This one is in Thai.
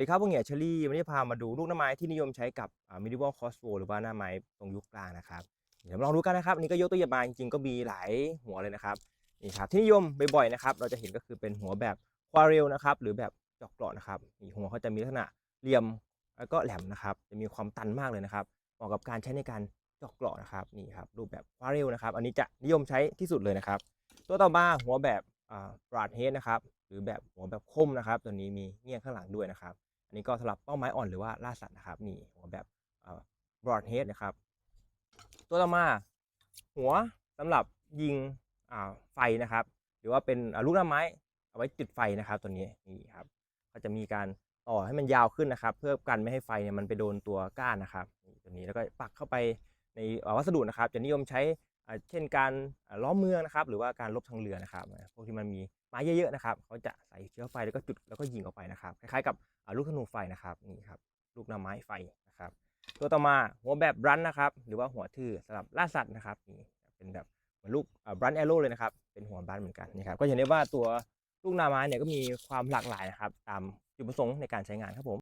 สวัสดีครับพวกเหงียเชอรี่วันนี้พามาดูลูกหน้าไม้ที่นิยมใช้กับมิดิวอลคอสโ w หรือว่าหน้าไม้ตรงยุคกลางนะครับ เดี๋ยวมาลองดูกันนะครับอันนี่ก็ยกตัวอย่างมาจริงๆก็มีหลายหัวเลยนะครับนี่ครับที่นิยมบ่อยๆนะครับ เราจะเห็นก็คือเป็นหัวแบบควาเรลนะครับ หรือแบบจอกเกราะนะครับนี่หัวเขาจะมีลักษณะเหลี่ยมแล้วก็แหลมนะครับ จะมีความตันมากเลยนะครับเหมาะกับการใช้ในการจอกเกราะนะครับนี่ครับรูปแบบควาเรลนะครับ อันนี้จะนิยมใช้ที่สุดเลยนะครับ ตัวต่อมาหัวแบบบราดเฮดนะครับหรือแบบหัวแบบคมนะครับ ตัวนี้มีเงี้ยงข้างหลังด้วยนะครับ อันนี้ก็สำหรับเป้าหมายอ่อนหรือว่าล่าสัตว์นะครับ นี่หัวแบบบรอดเฮดนะครับ ตัวต่อมาหัวสำหรับยิงไฟนะครับ หรือว่าเป็นลูกน้าไม้เอาไว้จุดไฟนะครับ ตัวนี้นี่ครับก็จะมีการต่อให้มันยาวขึ้นนะครับ เพื่อกันไม่ให้ไฟเนี่ยมันไปโดนตัวก้านนะครับตัวนี้แล้วก็ปักเข้าไปในวัสดุนะครับ จะนิยมใช้ เช่นการล้อมเมืองนะครับ หรือว่าการลบทางเรือนะครับ พวกที่มันมีไม้เยอะๆนะครับ เขาจะใส่เชื้อไฟแล้วก็จุดแล้วก็ยิงออกไปนะครับ คล้ายๆกับลูกธนูไฟนะครับนี่ครับลูกน้าไม้ไฟนะครับ ตัวต่อมาหัวแบบรันนะครับ หรือว่าหัวทื่อสำหรับล่าสัตว์นะครับนี่เป็นแบบเหมือนลูกบรันแอโร่เลยนะครับเป็นหัวบรันเหมือนกันนี่ครับก็เห็นได้ว่าตัวลูกนาไม้เนี่ยก็มีความหลากหลายนะครับ ตามจุดประสงค์ในการใช้งานครับผม